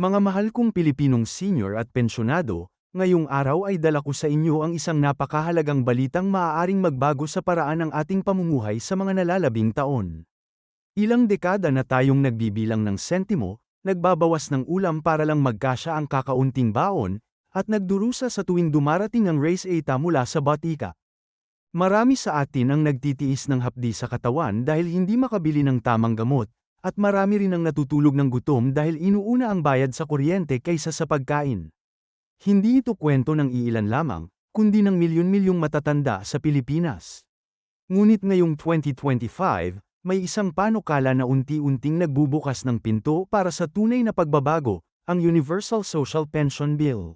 Mga mahal kong Pilipinong senior at pensyonado, ngayong araw ay dala ko sa inyo ang isang napakahalagang balitang maaaring magbago sa paraan ng ating pamumuhay sa mga nalalabing taon. Ilang dekada na tayong nagbibilang ng sentimo, nagbabawas ng ulam para lang magkasya ang kakaunting baon, at nagdurusa sa tuwing dumarating ang race eta mula sa batika. Marami sa atin ang nagtitiis ng hapdi sa katawan dahil hindi makabili ng tamang gamot, at marami rin ang natutulog ng gutom dahil inuuna ang bayad sa kuryente kaysa sa pagkain. Hindi ito kwento ng iilan lamang, kundi ng milyon-milyong matatanda sa Pilipinas. Ngunit ngayong 2025, may isang panukala na unti-unting nagbubukas ng pinto para sa tunay na pagbabago, ang Universal Social Pension Bill.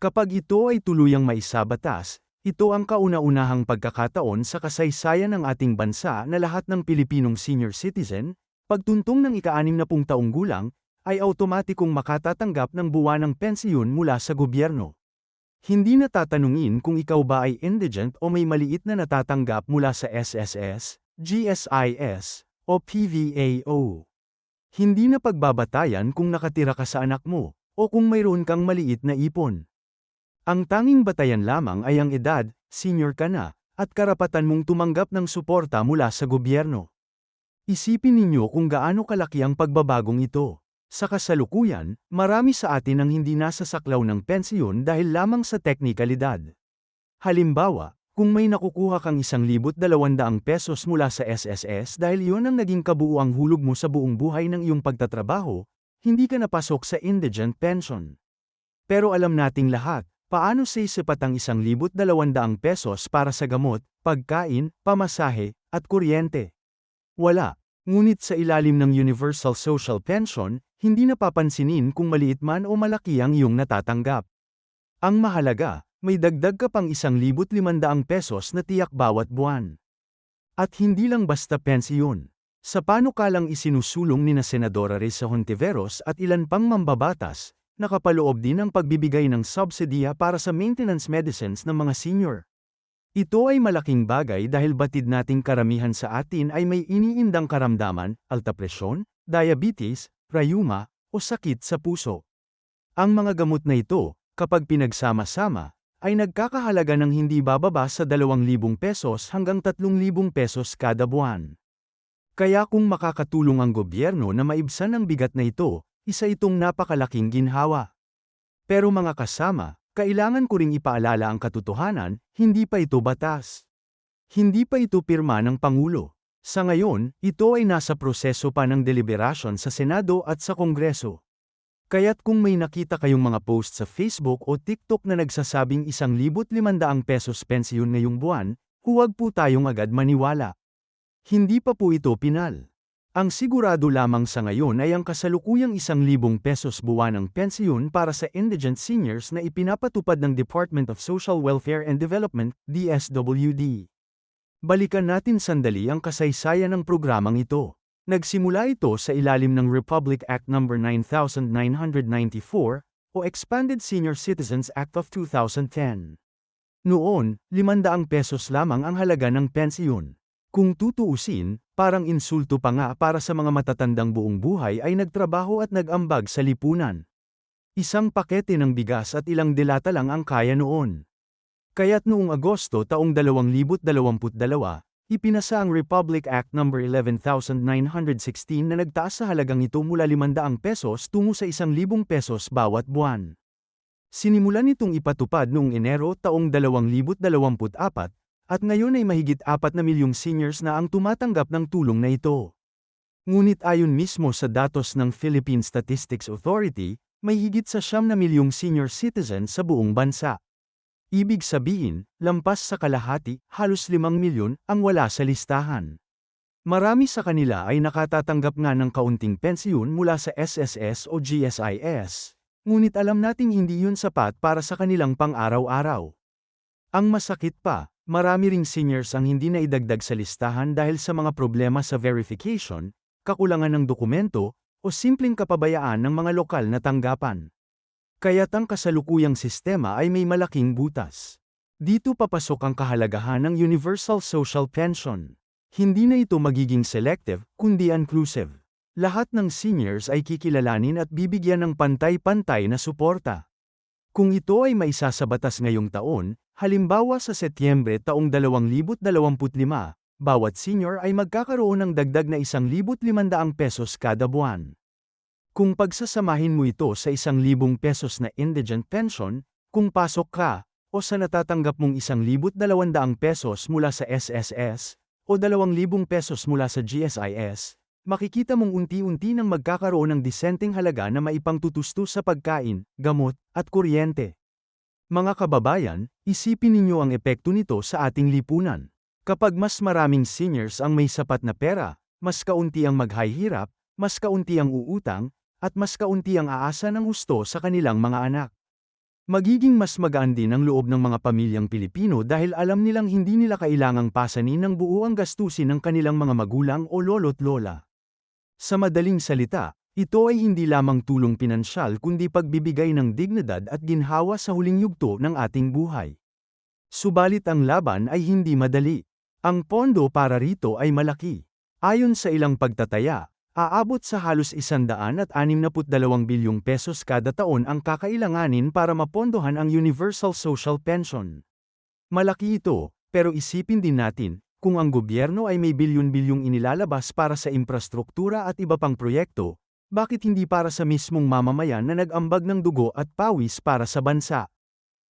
Kapag ito ay tuluyang maisabatas, ito ang kauna-unahang pagkakataon sa kasaysayan ng ating bansa na lahat ng Pilipinong senior citizen, Pagtuntong ng ika-anim na pung taong gulang, ay automatikong makatatanggap ng buwanang pensiyon mula sa gobyerno. Hindi na tatanungin kung ikaw ba ay indigent o may maliit na natatanggap mula sa SSS, GSIS, o PVAO. Hindi na pagbabatayan kung nakatira ka sa anak mo, o kung mayroon kang maliit na ipon. Ang tanging batayan lamang ay ang edad, senior ka na, at karapatan mong tumanggap ng suporta mula sa gobyerno. Isipin ninyo kung gaano kalaki ang pagbabagong ito. Sa kasalukuyan, marami sa atin ang hindi nasasaklaw ng pensiyon dahil lamang sa teknikalidad. Halimbawa, kung may nakukuha kang 1,200 pesos mula sa SSS dahil iyon ang naging kabuuang hulog mo sa buong buhay ng iyong pagtatrabaho, hindi ka napasok sa indigent pension. Pero alam nating lahat, paano sisipat ang 1,200 pesos para sa gamot, pagkain, pamasahe, at kuryente? Wala. Ngunit sa ilalim ng Universal Social Pension, hindi napapansinin kung maliit man o malaki ang iyong natatanggap. Ang mahalaga, may dagdag ka pang 1,500 pesos na tiyak bawat buwan. At hindi lang basta pensiyon. Sa panukalang isinusulong ni na Senadora Risa Hontiveros at ilan pang mambabatas, nakapaloob din ang pagbibigay ng subsidiya para sa maintenance medicines ng mga senior. Ito ay malaking bagay dahil batid nating karamihan sa atin ay may iniindang karamdaman, alta presyon, diabetes, rayuma, o sakit sa puso. Ang mga gamot na ito, kapag pinagsama-sama, ay nagkakahalaga ng hindi bababa sa 2,000 pesos hanggang 3,000 pesos kada buwan. Kaya kung makakatulong ang gobyerno na maibsan ang bigat na ito, isa itong napakalaking ginhawa. Pero mga kasama, kailangan ko ring ipaalala ang katotohanan, hindi pa ito batas. Hindi pa ito pirma ng Pangulo. Sa ngayon, ito ay nasa proseso pa ng deliberasyon sa Senado at sa Kongreso. Kaya't kung may nakita kayong mga post sa Facebook o TikTok na nagsasabing 1,500 pesos pensyon ngayong buwan, huwag po tayong agad maniwala. Hindi pa po ito pinal. Ang sigurado lamang sa ngayon ay ang kasalukuyang isang libong pesos buwan ng pensiyon para sa indigent seniors na ipinapatupad ng Department of Social Welfare and Development, DSWD. Balikan natin sandali ang kasaysayan ng programang ito. Nagsimula ito sa ilalim ng Republic Act No. 9994 o Expanded Senior Citizens Act of 2010. Noon, 500 pesos lamang ang halaga ng pensiyon. Kung tutuusin, parang insulto pa nga para sa mga matatandang buong buhay ay nagtrabaho at nag-ambag sa lipunan. Isang pakete ng bigas at ilang delata lang ang kaya noon. Kaya't noong Agosto taong 2022, ipinasa ang Republic Act No. 11916 na nagtaas sa halagang ito mula 500 pesos tungo sa 1,000 pesos bawat buwan. Sinimulan nitong ipatupad noong Enero taong 2024 at ngayon ay mahigit 4 na milyong seniors na ang tumatanggap ng tulong na ito. Ngunit ayon mismo sa datos ng Philippine Statistics Authority, may higit sa siyam na milyong senior citizens sa buong bansa. Ibig sabihin, lampas sa kalahati, halos 5 milyon, ang wala sa listahan. Marami sa kanila ay nakatatanggap nga ng kaunting pensyon mula sa SSS o GSIS, ngunit alam nating hindi yun sapat para sa kanilang pang-araw-araw. Ang masakit pa, Marami ring seniors ang hindi na idagdag sa listahan dahil sa mga problema sa verification, kakulangan ng dokumento, o simpleng kapabayaan ng mga lokal na tanggapan. Kaya't ang kasalukuyang sistema ay may malaking butas. Dito papasok ang kahalagahan ng Universal Social Pension. Hindi na ito magiging selective, kundi inclusive. Lahat ng seniors ay kikilalanin at bibigyan ng pantay-pantay na suporta. Kung ito ay maisa sa batas ngayong taon, halimbawa sa Setyembre taong 2025, bawat senior ay magkakaroon ng dagdag na 1,500 pesos kada buwan. Kung pagsasamahin mo ito sa 1,000 pesos na indigent pension, kung pasok ka, o sa natatanggap mong 1,200 pesos mula sa SSS, o 2,000 pesos mula sa GSIS, makikita mong unti-unti nang magkakaroon ng disenteng halaga na maipangtutusto sa pagkain, gamot, at kuryente. Mga kababayan, isipin ninyo ang epekto nito sa ating lipunan. Kapag mas maraming seniors ang may sapat na pera, mas kaunti ang maghahirap, mas kaunti ang uutang, at mas kaunti ang aasa ng gusto sa kanilang mga anak. Magiging mas magaan din ang loob ng mga pamilyang Pilipino dahil alam nilang hindi nila kailangang pasanin ng buo ang gastusin ng kanilang mga magulang o lolo't lola. Sa madaling salita, ito ay hindi lamang tulong pinansyal kundi pagbibigay ng dignidad at ginhawa sa huling yugto ng ating buhay. Subalit ang laban ay hindi madali. Ang pondo para rito ay malaki. Ayon sa ilang pagtataya, aabot sa halos 162 bilyong pesos kada taon ang kakailanganin para mapondohan ang Universal Social Pension. Malaki ito, pero isipin din natin, kung ang gobyerno ay may bilyon-bilyong inilalabas para sa infrastruktura at iba pang proyekto, bakit hindi para sa mismong mamamayan na nag-ambag ng dugo at pawis para sa bansa?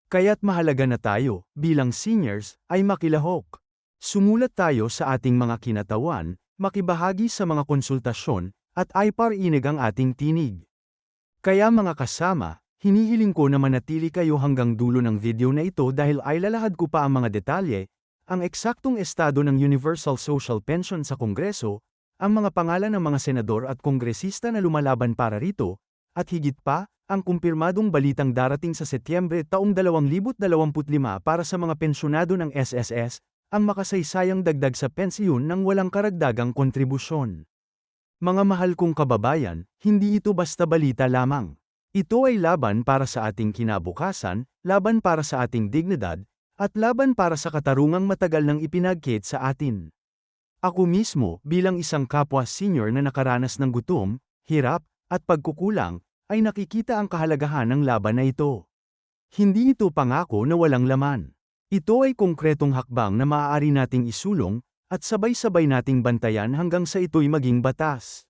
Kaya't mahalaga na tayo, bilang seniors, ay makilahok. Sumulat tayo sa ating mga kinatawan, makibahagi sa mga konsultasyon, at ay parinig ang ating tinig. Kaya mga kasama, hinihiling ko na manatili kayo hanggang dulo ng video na ito dahil ay lalahad ko pa ang mga detalye, ang eksaktong estado ng Universal Social Pension sa Kongreso, ang mga pangalan ng mga senador at kongresista na lumalaban para rito, at higit pa, ang kumpirmadong balitang darating sa Setyembre taong 2025 para sa mga pensyonado ng SSS, ang makasaysayang dagdag sa pensiyon ng walang karagdagang kontribusyon. Mga mahal kong kababayan, hindi ito basta balita lamang. Ito ay laban para sa ating kinabukasan, laban para sa ating dignidad, at laban para sa katarungang matagal nang ipinagkit sa atin. Ako mismo, bilang isang kapwa senior na nakaranas ng gutom, hirap, at pagkukulang, ay nakikita ang kahalagahan ng laban na ito. Hindi ito pangako na walang laman. Ito ay konkretong hakbang na maaari nating isulong, at sabay-sabay nating bantayan hanggang sa ito'y maging batas.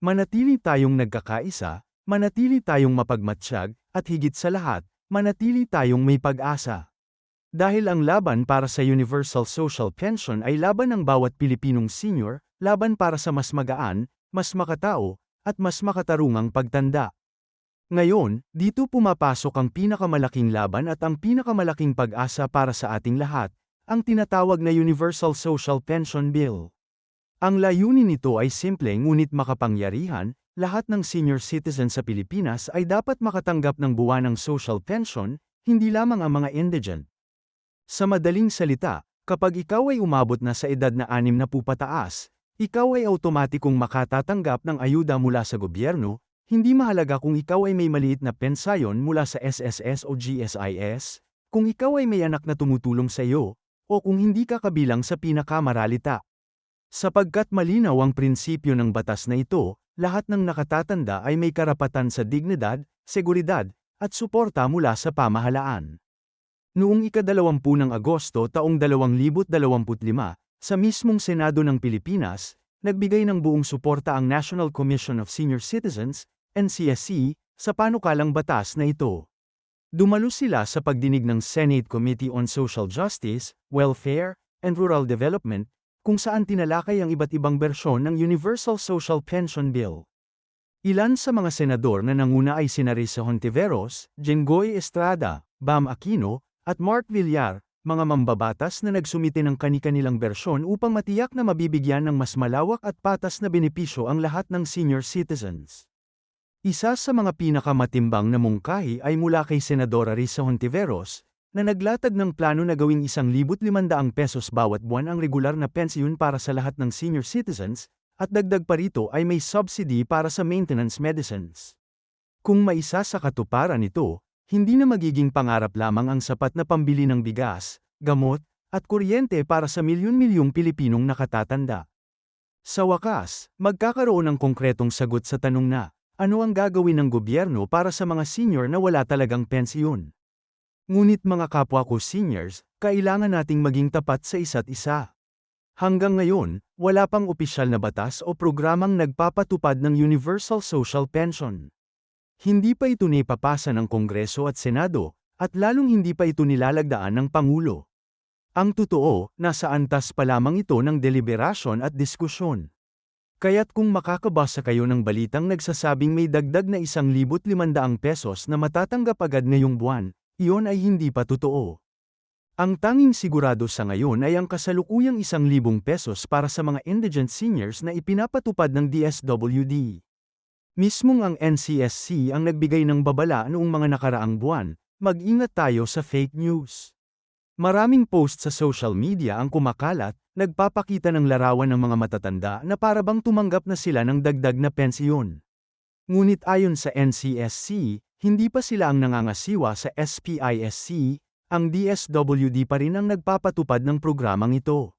Manatili tayong nagkakaisa, manatili tayong mapagmatsyag, at higit sa lahat, manatili tayong may pag-asa. Dahil ang laban para sa Universal Social Pension ay laban ng bawat Pilipinong senior, laban para sa mas magaan, mas makatao, at mas makatarungang pagtanda. Ngayon, dito pumapasok ang pinakamalaking laban at ang pinakamalaking pag-asa para sa ating lahat, ang tinatawag na Universal Social Pension Bill. Ang layunin nito ay simple ngunit makapangyarihan, lahat ng senior citizen sa Pilipinas ay dapat makatanggap ng buwanang social pension, hindi lamang ang mga indigent. Sa madaling salita, kapag ikaw ay umabot na sa edad na anim na pupataas, ikaw ay automatikong makatatanggap ng ayuda mula sa gobyerno, hindi mahalaga kung ikaw ay may maliit na pensayon mula sa SSS o GSIS, kung ikaw ay may anak na tumutulong sa iyo, o kung hindi ka kabilang sa pinakamaralita. Sapagkat malinaw ang prinsipyo ng batas na ito, lahat ng nakatatanda ay may karapatan sa dignidad, seguridad, at suporta mula sa pamahalaan. Noong ikadalawampu ng Agosto taong 2025, sa mismong Senado ng Pilipinas, nagbigay ng buong suporta ang National Commission of Senior Citizens, NCSC, sa panukalang batas na ito. Dumalo sila sa pagdinig ng Senate Committee on Social Justice, Welfare, and Rural Development, kung saan tinalakay ang iba't ibang bersyon ng Universal Social Pension Bill. Ilan sa mga senador na nanguna ay sina Risa Hontiveros, Jenggoy Estrada, Bam Aquino, at Mark Villar, mga mambabatas na nagsumite ng kani-kanilang bersyon upang matiyak na mabibigyan ng mas malawak at patas na benepisyo ang lahat ng senior citizens. Isa sa mga pinakamatimbang na mungkahi ay mula kay Senadora Risa Hontiveros, na naglatag ng plano na gawing 1,500 pesos bawat buwan ang regular na pensyon para sa lahat ng senior citizens, at dagdag pa rito ay may subsidy para sa maintenance medicines. Kung maisa sa katuparan ito, hindi na magiging pangarap lamang ang sapat na pambili ng bigas, gamot, at kuryente para sa milyon-milyong Pilipinong nakatatanda. Sa wakas, magkakaroon ng konkretong sagot sa tanong na, ano ang gagawin ng gobyerno para sa mga senior na wala talagang pensiyon? Ngunit mga kapwa ko seniors, kailangan nating maging tapat sa isa't isa. Hanggang ngayon, wala pang opisyal na batas o programang nagpapatupad ng Universal Social Pension. Hindi pa ito naipapasa ng Kongreso at Senado, at lalong hindi pa ito nilalagdaan ng Pangulo. Ang totoo, nasa antas pa lamang ito ng deliberasyon at diskusyon. Kaya't kung makakabasa kayo ng balitang nagsasabing may dagdag na 1,500 pesos na matatanggap agad ngayong buwan, iyon ay hindi pa totoo. Ang tanging sigurado sa ngayon ay ang kasalukuyang 1,000 pesos para sa mga indigent seniors na ipinapatupad ng DSWD. Mismong ang NCSC ang nagbigay ng babala noong mga nakaraang buwan, mag-ingat tayo sa fake news. Maraming post sa social media ang kumakalat, nagpapakita ng larawan ng mga matatanda na parabang tumanggap na sila ng dagdag na pensiyon. Ngunit ayon sa NCSC, hindi pa sila ang nangangasiwa sa SPISC, ang DSWD pa rin ang nagpapatupad ng programang ito.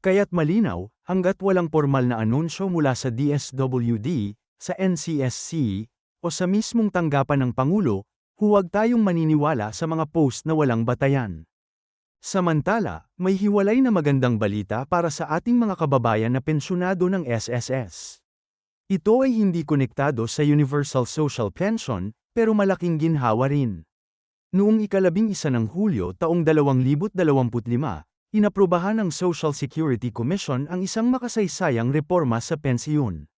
Kaya't malinaw, hanggat walang formal na anunsyo mula sa DSWD, sa NCSC, o sa mismong tanggapan ng Pangulo, huwag tayong maniniwala sa mga post na walang batayan. Samantala, may hiwalay na magandang balita para sa ating mga kababayan na pensyonado ng SSS. Ito ay hindi konektado sa Universal Social Pension, pero malaking ginhawa rin. Noong ikalabing isa ng Hulyo taong 2025, inaprubahan ng Social Security Commission ang isang makasaysayang reforma sa pensiyon.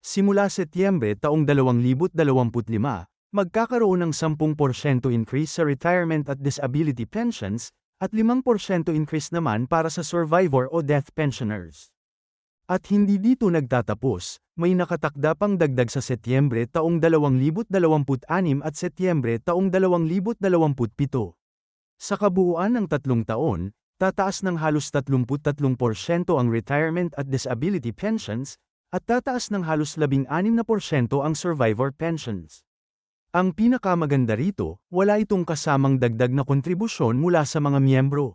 Simula Setyembre taong 2025, magkakaroon ng 10% increase sa retirement at disability pensions, at 5% increase naman para sa survivor o death pensioners. At hindi dito nagtatapos, may nakatakda pang dagdag sa Setyembre taong 2026 at Setyembre taong 2027. Sa kabuuan ng tatlong taon, tataas ng halos 33% ang retirement at disability pensions, at tataas ng halos 16% ang survivor pensions. Ang pinakamaganda rito, wala itong kasamang dagdag na kontribusyon mula sa mga miyembro.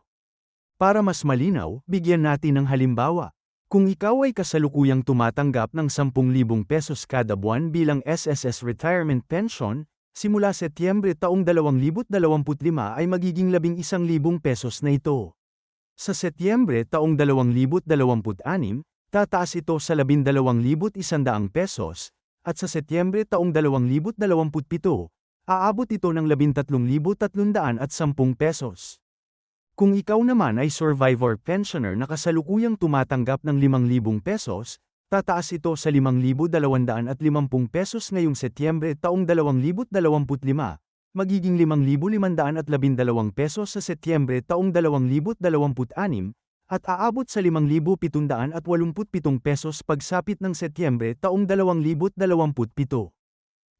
Para mas malinaw, bigyan natin ng halimbawa. Kung ikaw ay kasalukuyang tumatanggap ng 10,000 pesos kada buwan bilang SSS Retirement Pension, simula Setyembre taong 2025 ay magiging 11,000 pesos na ito. Sa Setyembre taong 2026, tataas ito sa 12,100 pesos, at sa Setyembre taong 2027, aabot ito ng 13,310 pesos. Kung ikaw naman ay survivor pensioner na kasalukuyang tumatanggap ng 5,000 pesos, tataas ito sa 5,250 pesos ngayong Setyembre taong 2025, magiging 5,512 pesos sa Setyembre taong 2026, at aabot sa 5,787 pesos pagsapit ng Setyembre taong 2027.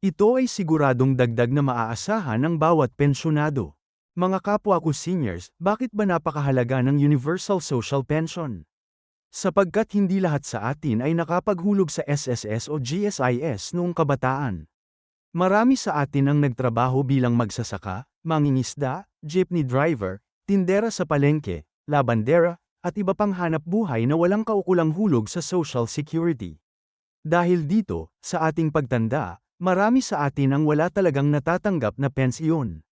Ito ay siguradong dagdag na maaasahan ng bawat pensyonado. Mga kapwa ko seniors, bakit ba napakahalaga ng Universal Social Pension? Sapagkat hindi lahat sa atin ay nakapaghulog sa SSS o GSIS noong kabataan. Marami sa atin ang nagtrabaho bilang magsasaka, mangingisda, jeepney driver, tindera sa palengke, labandera, at iba pang hanap buhay na walang kaukulang hulog sa Social Security. Dahil dito, sa ating pagtanda, marami sa atin ang wala talagang natatanggap na pensiyon.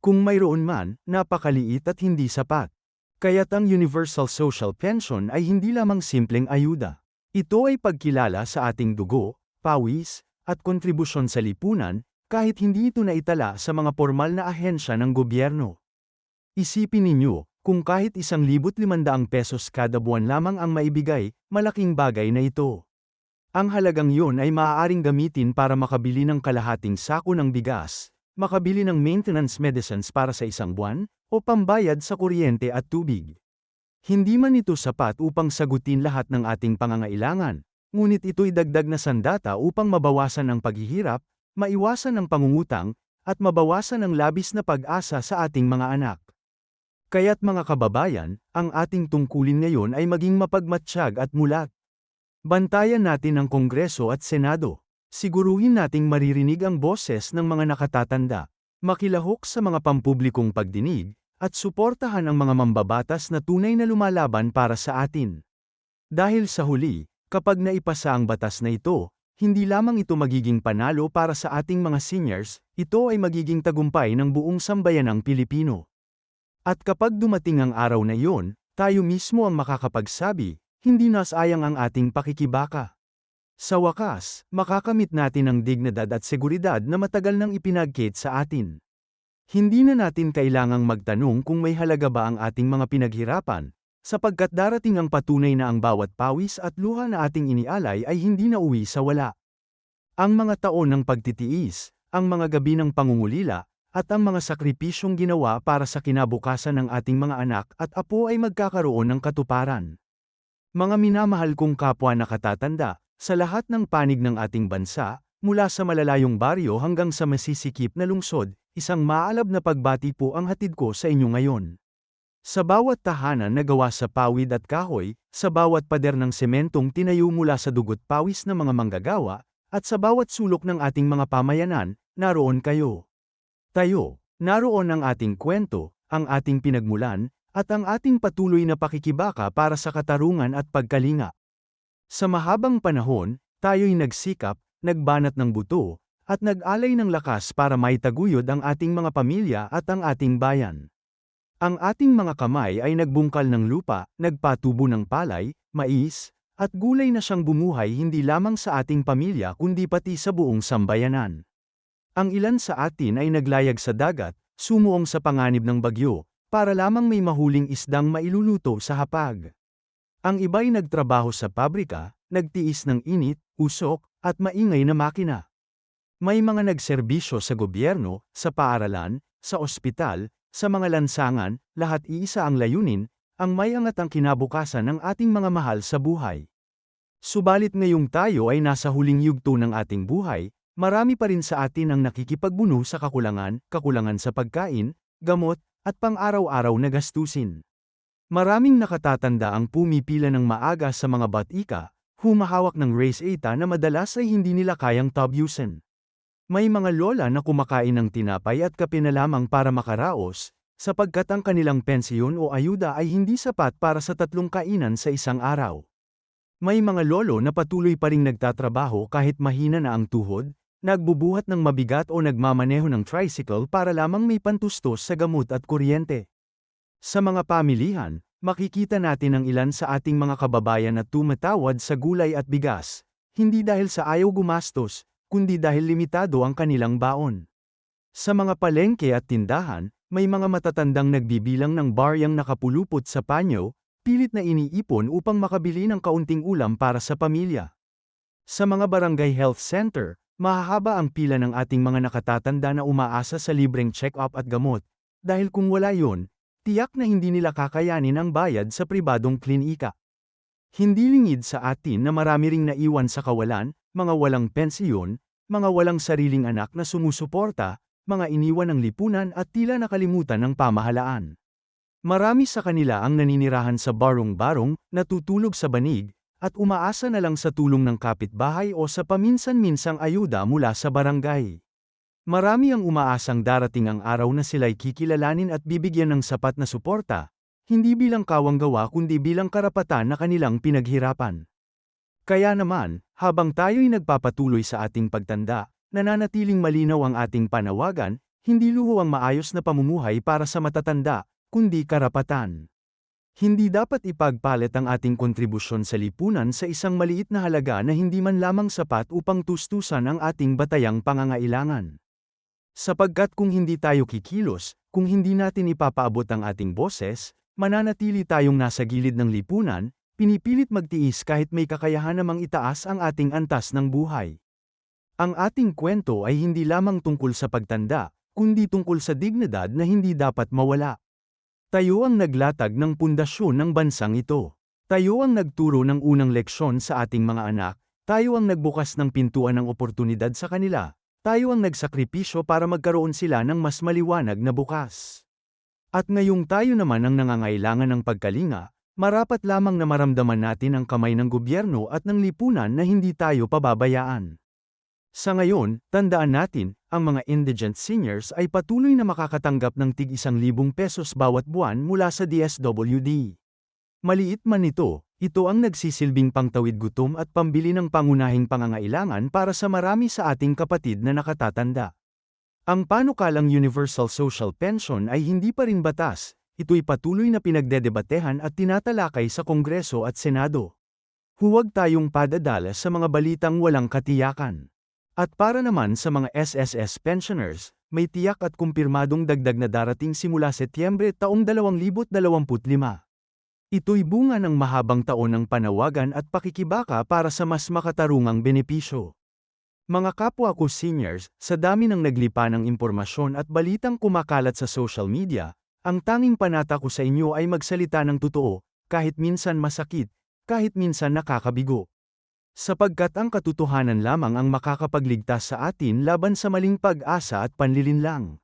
Kung mayroon man, napakaliit at hindi sapat. Kaya't ang Universal Social Pension ay hindi lamang simpleng ayuda. Ito ay pagkilala sa ating dugo, pawis, at kontribusyon sa lipunan, kahit hindi ito naitala sa mga formal na ahensya ng gobyerno. Isipin ninyo, kung kahit isang libot limandang pesos kada buwan lamang ang maibigay, malaking bagay na ito. Ang halagang yun ay maaaring gamitin para makabili ng kalahating sako ng bigas, makabili ng maintenance medicines para sa isang buwan, o pambayad sa kuryente at tubig. Hindi man ito sapat upang sagutin lahat ng ating pangangailangan, ngunit ito'y dagdag na sandata upang mabawasan ang paghihirap, maiwasan ang pangungutang, at mabawasan ang labis na pag-asa sa ating mga anak. Kaya't mga kababayan, ang ating tungkulin ngayon ay maging mapagmatsyag at mulat. Bantayan natin ang Kongreso at Senado. Siguruhin nating maririnig ang boses ng mga nakatatanda, makilahok sa mga pampublikong pagdinig, at suportahan ang mga mambabatas na tunay na lumalaban para sa atin. Dahil sa huli, Kapag naipasa ang batas na ito, hindi lamang ito magiging panalo para sa ating mga seniors, ito ay magiging tagumpay ng buong sambayanang Pilipino. At kapag dumating ang araw na iyon, tayo mismo ang makakapagsabi, hindi na sayang ang ating pakikibaka. Sa wakas, makakamit natin ang dignidad at seguridad na matagal nang ipinagkit sa atin. Hindi na natin kailangang magtanong kung may halaga ba ang ating mga pinaghirapan, sapagkat darating ang patunay na ang bawat pawis at luha na ating inialay ay hindi na uwi sa wala. Ang mga taon ng pagtitiis, ang mga gabi ng pangungulila, at ang mga sakripisyong ginawa para sa kinabukasan ng ating mga anak at apo ay magkakaroon ng katuparan. Mga minamahal kong kapwa na katatanda, sa lahat ng panig ng ating bansa, mula sa malalayong baryo hanggang sa masisikip na lungsod, isang maalab na pagbati po ang hatid ko sa inyo ngayon. Sa bawat tahanan na gawa sa pawid at kahoy, sa bawat pader ng sementong tinayo mula sa dugot pawis ng mga manggagawa, at sa bawat sulok ng ating mga pamayanan, naroon kayo. Tayo, naroon ang ating kwento, ang ating pinagmulan, at ang ating patuloy na pakikibaka para sa katarungan at pagkalinga. Sa mahabang panahon, tayo'y nagsikap, nagbanat ng buto, at nag-alay ng lakas para maitaguyod ang ating mga pamilya at ang ating bayan. Ang ating mga kamay ay nagbungkal ng lupa, nagpatubo ng palay, mais, at gulay na siyang bumuhay hindi lamang sa ating pamilya kundi pati sa buong sambayanan. Ang ilan sa atin ay naglayag sa dagat, sumuong sa panganib ng bagyo, para lamang may mahuling isdang mailuluto sa hapag. Ang iba'y nagtrabaho sa pabrika, nagtiis ng init, usok, at maingay na makina. May mga nagserbisyo sa gobyerno, sa paaralan, sa ospital, sa mga lansangan, lahat iisa ang layunin, ang may angat ang kinabukasan ng ating mga mahal sa buhay. Subalit ngayong tayo ay nasa huling yugto ng ating buhay, marami pa rin sa atin ang nakikipagbuno sa kakulangan, kakulangan sa pagkain, gamot, at pang-araw-araw na gastusin. Maraming nakatatanda ang pumipila ng maaga sa mga batika, humahawak ng race eta na madalas ay hindi nila kayang tabyusin. May mga lola na kumakain ng tinapay at kape na lamang para makaraos, sapagkat ang kanilang pensyon o ayuda ay hindi sapat para sa tatlong kainan sa isang araw. May mga lolo na patuloy pa ring nagtatrabaho kahit mahina na ang tuhod, nagbubuhat ng mabigat o nagmamaneho ng tricycle para lamang may pantustos sa gamot at kuryente. Sa mga pamilihan, makikita natin ang ilan sa ating mga kababayan na tumatawad sa gulay at bigas, hindi dahil sa ayaw gumastos, kundi dahil limitado ang kanilang baon. Sa mga palengke at tindahan, may mga matatandang nagbibilang ng baryang nakapulupot sa panyo, pilit na iniipon upang makabili ng kaunting ulam para sa pamilya. Sa mga barangay health center, Mahahaba ang pila ng ating mga nakatatanda na umaasa sa libreng check-up at gamot, dahil kung wala yon, tiyak na hindi nila kakayanin ang bayad sa pribadong klinika. Hindi lingid sa atin na marami ring naiwan sa kawalan, mga walang pensiyon, mga walang sariling anak na sumusuporta, mga iniwan ng lipunan at tila nakalimutan ng pamahalaan. Marami sa kanila ang naninirahan sa barong-barong, natutulog sa banig, at umaasa na lang sa tulong ng kapitbahay o sa paminsan-minsang ayuda mula sa barangay. Marami ang umaasang darating ang araw na sila'y kikilalanin at bibigyan ng sapat na suporta, hindi bilang kawang gawa kundi bilang karapatan na kanilang pinaghirapan. Kaya naman, habang tayo'y nagpapatuloy sa ating pagtanda, nananatiling malinaw ang ating panawagan, hindi luho ang maayos na pamumuhay para sa matatanda, kundi karapatan. Hindi dapat ipagpalit ang ating kontribusyon sa lipunan sa isang maliit na halaga na hindi man lamang sapat upang tustusan ang ating batayang pangangailangan. Sapagkat kung hindi tayo kikilos, kung hindi natin ipapaabot ang ating boses, mananatili tayong nasa gilid ng lipunan, pinipilit magtiis kahit may kakayahan namang itaas ang ating antas ng buhay. Ang ating kwento ay hindi lamang tungkol sa pagtanda, kundi tungkol sa dignidad na hindi dapat mawala. Tayo ang naglatag ng pundasyon ng bansang ito. Tayo ang nagturo ng unang leksyon sa ating mga anak, tayo ang nagbukas ng pintuan ng oportunidad sa kanila, tayo ang nagsakripisyo para magkaroon sila ng mas maliwanag na bukas. At ngayong tayo naman ang nangangailangan ng pagkalinga, marapat lamang na maramdaman natin ang kamay ng gobyerno at ng lipunan na hindi tayo pababayaan. Sa ngayon, tandaan natin, ang mga indigent seniors ay patuloy na makakatanggap ng tig isang libong pesos bawat buwan mula sa DSWD. Maliit man ito, Ito ang nagsisilbing pangtawid gutom at pambili ng pangunahing pangangailangan para sa marami sa ating kapatid na nakatatanda. Ang panukalang Universal Social Pension ay hindi pa rin batas, ito'y patuloy na pinagdedebatehan at tinatalakay sa Kongreso at Senado. Huwag tayong padadala sa mga balitang walang katiyakan. At para naman sa mga SSS pensioners, may tiyak at kumpirmadong dagdag na darating simula Setyembre taong 2025. Ito'y bunga ng mahabang taon ng panawagan at pakikibaka para sa mas makatarungang benepisyo. Mga kapwa ko seniors, sa dami ng naglipa ng impormasyon at balitang kumakalat sa social media, ang tanging panata ko sa inyo ay magsalita ng totoo, kahit minsan masakit, kahit minsan nakakabigo. Sapagkat ang katotohanan lamang ang makakapagligtas sa atin laban sa maling pag-asa at panlilinlang.